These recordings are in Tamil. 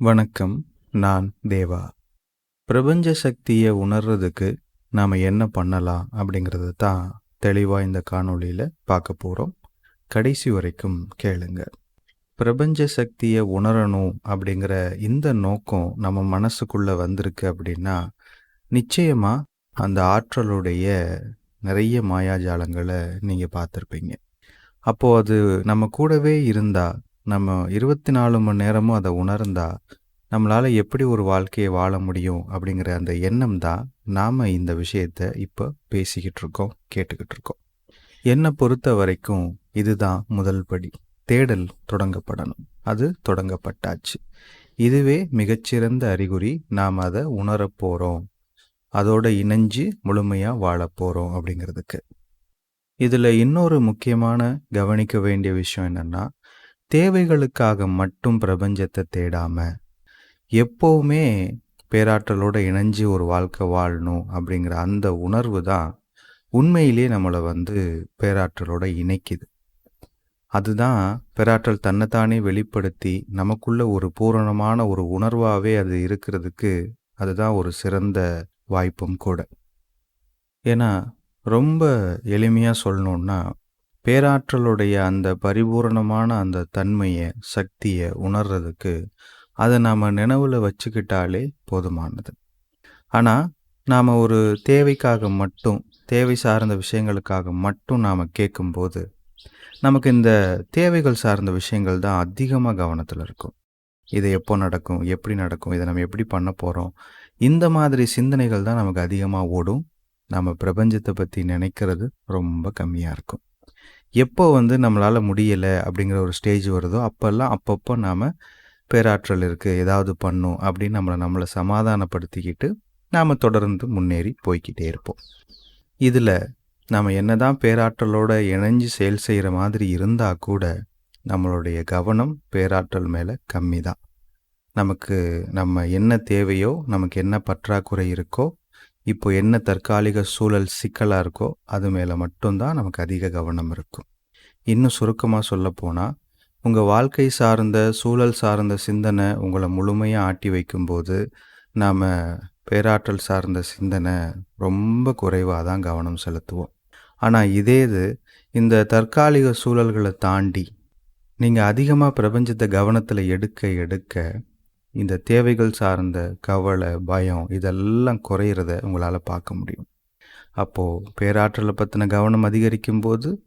வணக்கம் நான் தேவா. பிரபஞ்ச சக்தியை உணர்றதுக்கு நாம் என்ன பண்ணலாம் அப்படிங்கிறத தான் தெளிவாக இந்த காணொளியில் பார்க்க போகிறோம் கடைசி வரைக்கும் கேளுங்க. பிரபஞ்ச சக்தியை உணரணும் அப்படிங்கிற இந்த நோக்கம் நம்ம மனசுக்குள்ளே வந்திருக்கு அப்படின்னா நிச்சயமாக அந்த ஆற்றலுடைய நிறைய மாயாஜாலங்களை நீங்கள் பார்த்துருப்பீங்க. அப்போது அது நம்ம கூடவே இருந்தால் நம்ம இருபத்தி நாலு மணி நேரமும் அதை உணர்ந்தா நம்மளால் எப்படி ஒரு வாழ்க்கையை வாழ முடியும் அப்படிங்கிற அந்த எண்ணம் தான் நாம் இந்த விஷயத்தை இப்போ பேசிக்கிட்டு இருக்கோம் கேட்டுக்கிட்டு இருக்கோம். என்னை பொறுத்த வரைக்கும் இதுதான் முதல் படி. தேடல் தொடங்கப்படணும். அது தொடங்கப்பட்டாச்சு. இதுவே மிகச்சிறந்த அறிகுறி நாம் அதை உணரப் போகிறோம் இணைஞ்சு முழுமையாக வாழப்போகிறோம் அப்படிங்கிறதுக்கு. இதில் இன்னொரு முக்கியமான கவனிக்க வேண்டிய விஷயம் என்னென்னா தேவைகளுக்காக மட்டும் பிரபஞ்சத்தை தேடாம எப்போவுமே பேராற்றலோடு இணைஞ்சு ஒரு வாழ்க்கை வாழணும் அப்படிங்கிற அந்த உணர்வு தான் உண்மையிலேயே நம்மளை வந்து பேராற்றலோட இணைக்குது. அதுதான் பேராற்றல் தன்னைத்தானே வெளிப்படுத்தி நமக்குள்ள ஒரு பூரணமான ஒரு உணர்வாகவே அது இருக்கிறதுக்கு அதுதான் ஒரு சிறந்த வாய்ப்பும் கூட. ஏன்னா ரொம்ப எளிமையாக சொல்லணுன்னா பேராற்றலுடைய அந்த பரிபூரணமான அந்த தன்மையை சக்தியை உணர்றதுக்கு அதை நாம் நினைவில் வச்சுக்கிட்டாலே போதுமானது. ஆனால் நாம் ஒரு தேவைக்காக மட்டும் தேவை சார்ந்த விஷயங்களுக்காக மட்டும் நாம் கேட்கும்போது நமக்கு இந்த தேவைகள் சார்ந்த விஷயங்கள் தான் அதிகமாக கவனத்தில் இருக்கும். இது எப்போ நடக்கும் எப்படி நடக்கும் இதை நம்ம எப்படி பண்ண போகிறோம் இந்த மாதிரி சிந்தனைகள் தான் நமக்கு அதிகமாக ஓடும். நம்ம பிரபஞ்சத்தை பற்றி நினைக்கிறது ரொம்ப கம்மியாக இருக்கும். எப்போ வந்து நம்மளால் முடியலை அப்படிங்கிற ஒரு ஸ்டேஜ் வருதோ அப்போல்லாம் அப்பப்போ நாம் பேராற்றல் இருக்குது ஏதாவது பண்ணும் அப்படின்னு நம்மளை நம்மளை சமாதானப்படுத்திக்கிட்டு நாம் தொடர்ந்து முன்னேறி போய்கிட்டே இருப்போம். இதில் நாம் என்ன தான் பேராற்றலோடு இணைஞ்சு செயல் செய்கிற மாதிரி இருந்தால் கூட நம்மளுடைய கவனம் பேராற்றல் மேலே கம்மி தான் நமக்கு நம்ம என்ன தேவையோ நமக்கு என்ன பற்றாக்குறை இருக்கோ இப்போ என்ன தற்காலிக சூழல் சிக்கலாக இருக்கோ அது மேலே மட்டும்தான் நமக்கு அதிக கவனம் இருக்கும். இன்னும் சுருக்கமாக சொல்லப்போனால் உங்கள் வாழ்க்கை சார்ந்த சூழல் சார்ந்த சிந்தனை உங்களை முழுமையாக ஆட்டி வைக்கும்போது நாம் பேராற்றல் சார்ந்த சிந்தனை ரொம்ப குறைவாக தான் கவனம் செலுத்துவோம். ஆனால் இதே இது இந்த தற்காலிக சூழல்களை தாண்டி நீங்கள் அதிகமாக பிரபஞ்சத்தை கவனத்தில் எடுக்க எடுக்க இந்த தேவைகள் சார்ந்த கவலை பயம் இதெல்லாம் குறையிறத உங்களால் பார்க்க முடியும். அப்போது பேராற்றலை பற்றின கவனம் அதிகரிக்கும் போது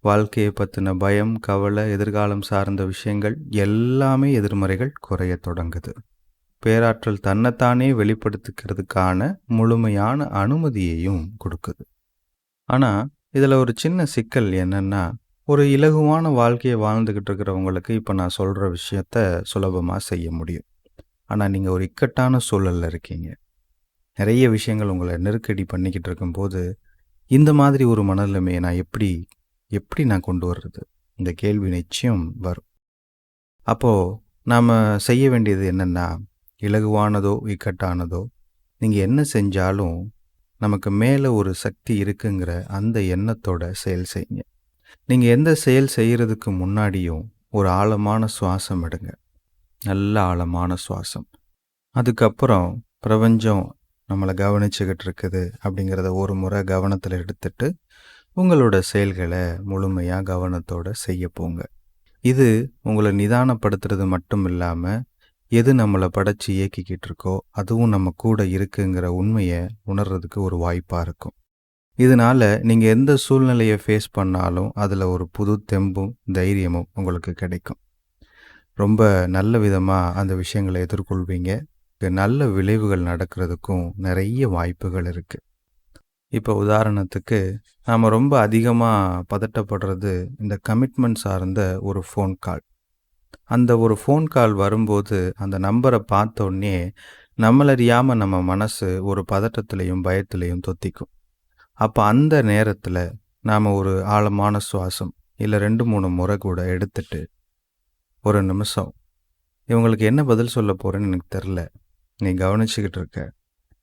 வாழ்க்கையை பற்றின பயம் கவலை எதிர்காலம் சார்ந்த விஷயங்கள் எல்லாமே எதிர்மறைகள் குறைய தொடங்குது. பேராற்றல் தன்னைத்தானே வெளிப்படுத்திக்கிறதுக்கான முழுமையான அனுமதியையும் கொடுக்குது. ஆனால் இதில் ஒரு சின்ன சிக்கல் என்னென்னா ஒரு இலகுவான வாழ்க்கையை வாழ்ந்துக்கிட்டு இருக்கிறவங்களுக்கு இப்போ நான் சொல்கிற விஷயத்த சுலபமாக செய்ய முடியும். ஆனால் நீங்கள் ஒரு இக்கட்டான சூழலில் இருக்கீங்க. நிறைய விஷயங்கள் உங்களை நெருக்கடி பண்ணிக்கிட்டு இருக்கும்போது இந்த மாதிரி ஒரு மனநிலைமையை நான் எப்படி எப்படி நான் கொண்டு வர்றது? இந்த கேள்வி நிச்சயம் வரும். அப்போது நாம் செய்ய வேண்டியது என்னென்னா இலகுவானதோ இக்கட்டானதோ நீங்கள் என்ன செஞ்சாலும் நமக்கு மேலே ஒரு சக்தி இருக்குங்கிற அந்த எண்ணத்தோட செயல் செய்யுங்க. நீங்கள் எந்த செயல் செய்கிறதுக்கு முன்னாடியும் ஒரு ஆழமான சுவாசம் எடுங்க. நல்ல ஆழமான சுவாசம். அதுக்கப்புறம் பிரபஞ்சம் நம்மளை கவனிச்சுக்கிட்டு இருக்குது அப்படிங்கிறத ஒரு முறை கவனத்தில் எடுத்துட்டு உங்களோட செயல்களை முழுமையாக கவனத்தோடு செய்ய போங்க. இது உங்களை நிதானப்படுத்துறது மட்டும் இல்லாமல் எது நம்மளை படைச்சி இயக்கிக்கிட்டு இருக்கோ அதுவும் நம்ம கூட இருக்குங்கிற உண்மையை உணர்றதுக்கு ஒரு வாய்ப்பாக இருக்கும். இதனால் நீங்கள் எந்த சூழ்நிலையை ஃபேஸ் பண்ணாலும் அதில் ஒரு புது தெம்பும் தைரியமும் உங்களுக்கு கிடைக்கும். ரொம்ப நல்ல விதமாக அந்த விஷயங்களை எதிர்கொள்வீங்க. நல்ல விளைவுகள் நடக்கிறதுக்கும் நிறைய வாய்ப்புகள் இருக்குது இப்போ உதாரணத்துக்கு நாம் ரொம்ப அதிகமாக பதட்டப்படுறது இந்த கமிட்மெண்ட் சார்ந்த ஒரு ஃபோன் கால் அந்த ஒரு ஃபோன் கால் வரும்போது அந்த நம்பரை பார்த்தோன்னே நம்மளறியாமல் நம்ம மனசு ஒரு பதட்டத்திலையும் பயத்திலையும் தொத்திக்கும். அப்போ அந்த நேரத்தில் நாம் ஒரு ஆழமான சுவாசம் இல்லை ரெண்டு மூணு முறை கூட எடுத்துட்டு ஒரு நிமிஷம் இவங்களுக்கு என்ன பதில் சொல்ல போகிறேன்னு எனக்கு தெரில. நீ கவனிச்சுக்கிட்டு இருக்க.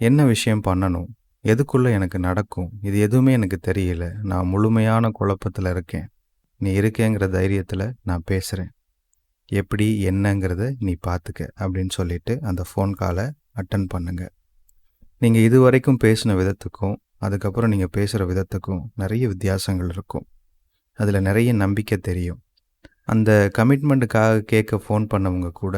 என்ன விஷயம் பண்ணணும்? எதுக்குள்ளே எனக்கு நடக்கும்? இது எதுவுமே எனக்கு தெரியல. நான் முழுமையான குழப்பத்தில் இருக்கேன். நீ இருக்கேங்கிற தைரியத்தில் நான் பேசுகிறேன் எப்படி என்னங்கிறத நீ பார்த்துக்க அப்படின்னு சொல்லிட்டு அந்த ஃபோன் காலை அட்டன் பண்ணுங்க. நீங்கள் இது வரைக்கும் பேசின விதத்துக்கும் அதுக்கப்புறம் நீங்கள் பேசுகிற விதத்துக்கும் நிறைய வித்தியாசங்கள் இருக்கும். அதில் நிறைய நம்பிக்கை தெரியும். அந்த கமிட்மெண்ட்டுக்காக கேட்க ஃபோன் பண்ணவங்க கூட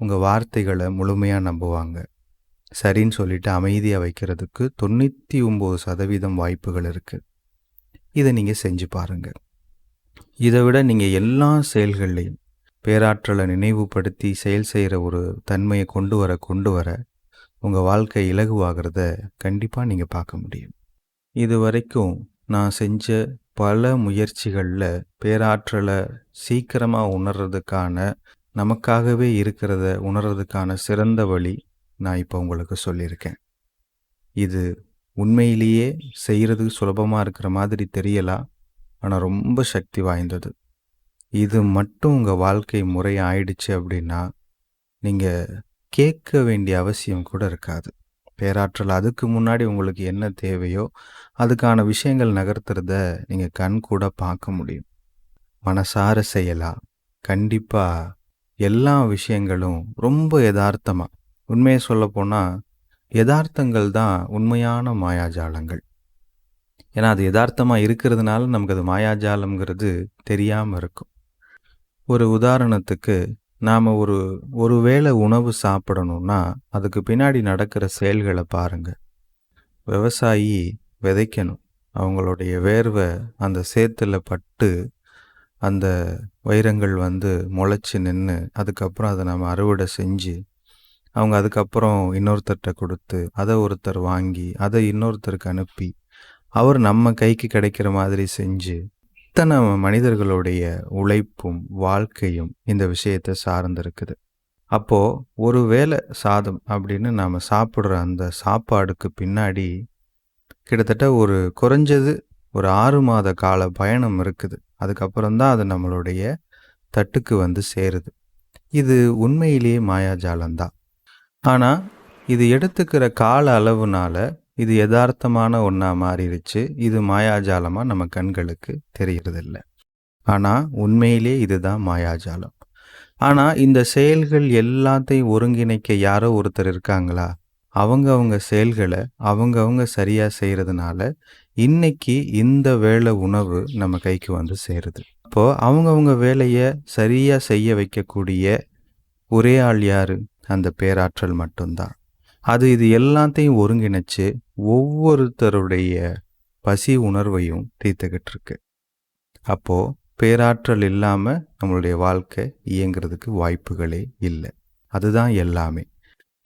உங்கள் வார்த்தைகளை முழுமையாக நம்புவாங்க. சரின்னு சொல்லிட்டு அமைதியாக வைக்கிறதுக்கு தொண்ணூற்றி ஒம்பது சதவீதம் வாய்ப்புகள் இருக்குது இதை நீங்கள் செஞ்சு பாருங்கள் இதை விட நீங்கள் எல்லா செயல்கள்லையும் பேராற்றலை நினைவுபடுத்தி செயல் செய்கிற ஒரு தன்மையை கொண்டு வர கொண்டு வர உங்கள் வாழ்க்கை இலகுவாகிறத கண்டிப்பாக நீங்கள் பார்க்க முடியும். இது வரைக்கும் நான் செஞ்ச பல முயற்சிகளில் பேராற்றலை சீக்கிரமாக உணர்றதுக்கான நமக்காகவே இருக்கிறத உணர்றதுக்கான சிறந்த வழி நான் இப்போ உங்களுக்கு சொல்லியிருக்கேன். இது உண்மையிலேயே செய்கிறதுக்கு சுலபமாக இருக்கிற மாதிரி தெரியலாம் ஆனால் ரொம்ப சக்தி வாய்ந்தது. இது மட்டும் உங்கள் வாழ்க்கை முறை ஆயிடுச்சு அப்படின்னா நீங்கள் கேட்க வேண்டிய அவசியம் கூட இருக்காது. பேராற்றல் அதுக்கு முன்னாடி உங்களுக்கு என்ன தேவையோ அதுக்கான விஷயங்கள் நகர்த்துறத நீங்கள் கண் கூட பார்க்க முடியும். மனசார செய்யலாம். கண்டிப்பாக எல்லா விஷயங்களும் ரொம்ப யதார்த்தமாக உண்மையை சொல்லப்போனால் யதார்த்தங்கள் தான் உண்மையான மாயாஜாலங்கள். ஏன்னா அது யதார்த்தமாக இருக்கிறதுனால நமக்கு அது மாயாஜாலம்ங்கிறது தெரியாமல் இருக்கும். ஒரு உதாரணத்துக்கு நாம் ஒரு ஒரு வேளை உணவு சாப்பிடணும்னா அதுக்கு பின்னாடி நடக்கிற செயல்களை பாருங்கள் விவசாயி விதைக்கணும். அவங்களுடைய வேர்வை அந்த சேத்துல பட்டு அந்த வைரங்கள் வந்து முளைச்சி நின்று அதுக்கப்புறம் அதை நம்ம அறுவடை செஞ்சு அவங்க அதுக்கப்புறம் இன்னொருத்தர்கிட்ட கொடுத்து அதை ஒருத்தர் வாங்கி அதை இன்னொருத்தருக்கு அனுப்பி அவர் நம்ம கைக்கு கிடைக்கிற மாதிரி செஞ்சு இத்தனை மனிதர்களுடைய உழைப்பும் வாழ்க்கையும் இந்த விஷயத்தை சார்ந்திருக்குது? அப்போது ஒரு வேளை சாதம் அப்படின்னு நாம் சாப்பிட்ற அந்த சாப்பாடுக்கு பின்னாடி கிட்டத்தட்ட ஒரு குறைஞ்சது ஒரு ஆறு மாத கால பயணம் இருக்குது. அதுக்கப்புறம் தான் அது நம்மளுடைய தட்டுக்கு வந்து சேருது. இது உண்மையிலேயே மாயாஜாலம்தான். ஆனால் இது எடுத்துக்கிற கால அளவுனால இது யதார்த்தமான ஒன்றா மாறிடுச்சு. இது மாயாஜாலமாக நம்ம கண்களுக்கு தெரியறதில்ல. ஆனால் உண்மையிலே இதுதான் மாயாஜாலம். ஆனால் இந்த செயல்கள் எல்லாத்தையும் ஒருங்கிணைக்க யாரோ ஒருத்தர் இருக்காங்களா? அவங்க அவங்க செயல்களை அவங்க அவங்க சரியாக செய்கிறதுனால இன்னைக்கு இந்த வேலை உணவு நம்ம கைக்கு வந்து சேருது. அப்போது அவங்கவுங்க வேலையை சரியாக செய்ய வைக்கக்கூடிய ஒரே ஆள் யார்? அந்த பேராற்றல் மட்டும்தான். அது இது எல்லாத்தையும் ஒருங்கிணைச்சு ஒவ்வொருத்தருடைய பசி உணர்வையும் தீர்த்துக்கிட்டு இருக்கு அப்போது பேராற்றல் இல்லாமல் நம்மளுடைய வாழ்க்கை இயங்கிறதுக்கு வாய்ப்புகளே இல்லை. அதுதான் எல்லாமே.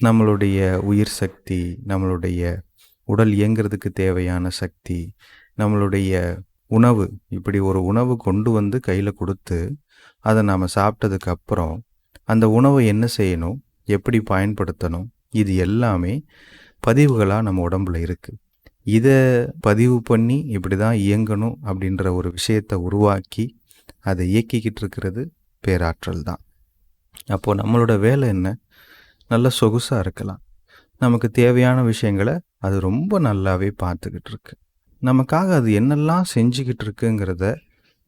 நம்மளுடைய உயிர் சக்தி நம்மளுடைய உடல் இயங்கிறதுக்கு தேவையான சக்தி நம்மளுடைய உணவு இப்படி ஒரு உணவு கொண்டு வந்து கையில் கொடுத்து அதை நாம் சாப்பிட்டதுக்கு அப்புறம் அந்த உணவை என்ன செய்யணும் எப்படி பயன்படுத்தணும் இது எல்லாமே பதிவுகளாக நம்ம உடம்புல இருக்குது இதை பதிவு பண்ணி இப்படி தான் இயங்கணும் அப்படின்ற ஒரு விஷயத்தை உருவாக்கி அதை இயக்கிக்கிட்டு இருக்கிறது பேராற்றல் தான். அப்போது நம்மளோட வேலை என்ன? நல்ல சொகுசாக இருக்கலாம். நமக்கு தேவையான விஷயங்களை அது ரொம்ப நல்லாவே பார்த்துக்கிட்டு இருக்கு. நமக்காக அது என்னெல்லாம் செஞ்சுக்கிட்டு இருக்குங்கிறத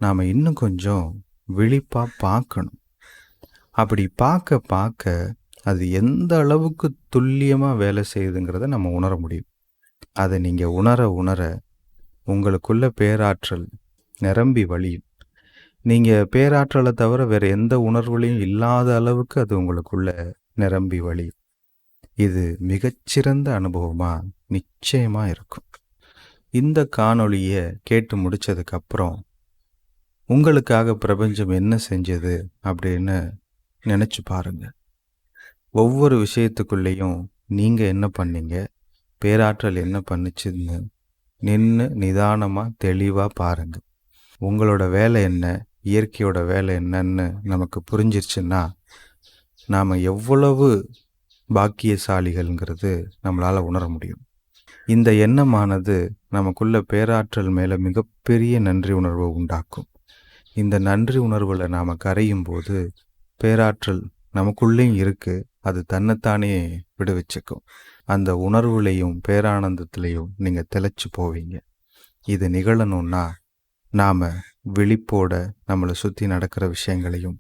நாம் இன்னும் கொஞ்சம் விழிப்பாக பார்க்கணும். அப்படி பார்க்க பார்க்க அது எந்த அளவுக்கு துல்லியமாக வேலை செய்யுதுங்கிறத நம்ம உணர முடியும். அதை நீங்கள் உணர உணர உங்களுக்குள்ள பேராற்றல் நிரம்பி வழியும். நீங்கள் பேராற்றலை தவிர வேறு எந்த உணர்வுலையும் இல்லாத அளவுக்கு அது உங்களுக்குள்ள நிரம்பி வழியும். இது மிகச்சிறந்த அனுபவமாக நிச்சயமாக இருக்கும். இந்த காணொளியை கேட்டு முடிச்சதுக்கப்புறம் உங்களுக்காக பிரபஞ்சம் என்ன செஞ்சது அப்படின்னு நினச்சி பாருங்கள் ஒவ்வொரு விஷயத்துக்குள்ளேயும் நீங்கள் என்ன பண்ணீங்க? பேராற்றல் என்ன பண்ணுச்சுன்னு நின்று நிதானமாக தெளிவாக பாருங்கள் உங்களோட வேலை என்ன? இயற்கையோட வேலை என்னன்னு நமக்கு புரிஞ்சிருச்சுன்னா நாம் எவ்வளவு பாக்கியசாலிகள்ங்கிறது நம்மளால் உணர முடியும். இந்த எண்ணமானது நமக்குள்ள பேராற்றல் மேலே மிகப்பெரிய நன்றி உணர்வை உண்டாக்கும். இந்த நன்றி உணர்வில் நாம் கரையும் போது பேராற்றல் நமக்குள்ளேயும் இருக்குது அது தன்னைத்தானே விடுவிச்சுக்கும். அந்த உணர்வுலையும் பேரானந்தத்திலையும் நீங்கள் திளைச்சு போவீங்க. இது நிகழணும்னா நாம் விழிப்போட நம்மளை சுற்றி நடக்கிற விஷயங்களையும்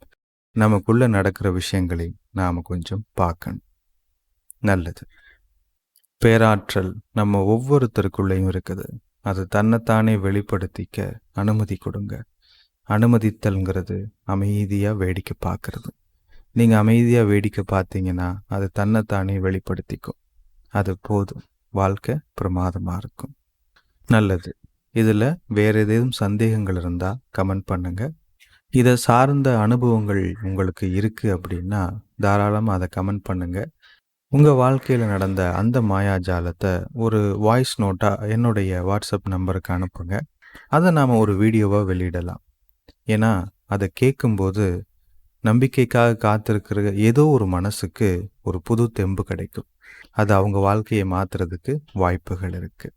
நமக்குள்ள நடக்கிற விஷயங்களையும் நாம் கொஞ்சம் பார்க்கணும். நல்லது. பேராற்றல் நம்ம ஒவ்வொருத்தருக்குள்ளேயும் இருக்குது. அது தன்னைத்தானே வெளிப்படுத்திக்க அனுமதி கொடுங்க. அனுமதித்தல்ங்கிறது அமைதியாக வேடிக்கை பார்க்கறது. நீங்கள் அமைதியாக வேடிக்கை பார்த்தீங்கன்னா அது தன்னைத்தானே வெளிப்படுத்திக்கும். அது போதும். வாழ்க்கை பிரமாதமாக இருக்கும். நல்லது. இதில் வேறு ஏதேதும் சந்தேகங்கள் இருந்தால் கமெண்ட் பண்ணுங்கள் இதை சார்ந்த அனுபவங்கள் உங்களுக்கு இருக்குது அப்படின்னா தாராளமாக அதை கமெண்ட் பண்ணுங்கள் உங்கள் வாழ்க்கையில் நடந்த அந்த மாயாஜாலத்தை ஒரு வாய்ஸ் நோட்டாக என்னுடைய வாட்ஸ்அப் நம்பருக்கு அனுப்புங்க. அதை நாம் ஒரு வீடியோவாக வெளியிடலாம். ஏன்னா அதை கேட்கும்போது நம்பிக்கைக்காக காத்திருக்கிற ஏதோ ஒரு மனசுக்கு ஒரு புது தெம்பு கிடைக்கும். அது அவங்க வாழ்க்கையை மாற்றுறதுக்கு வாய்ப்புகள் இருக்குது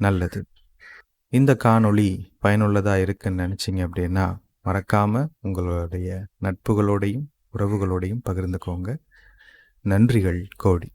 நல்லது. இந்த காணொளி பயனுள்ளதாக இருக்குன்னு நினச்சிங்க அப்படின்னா மறக்காமல் உங்களுடைய நட்புகளோடையும் உறவுகளோடையும் பகிர்ந்துக்கோங்க. நன்றிகள் கோடி.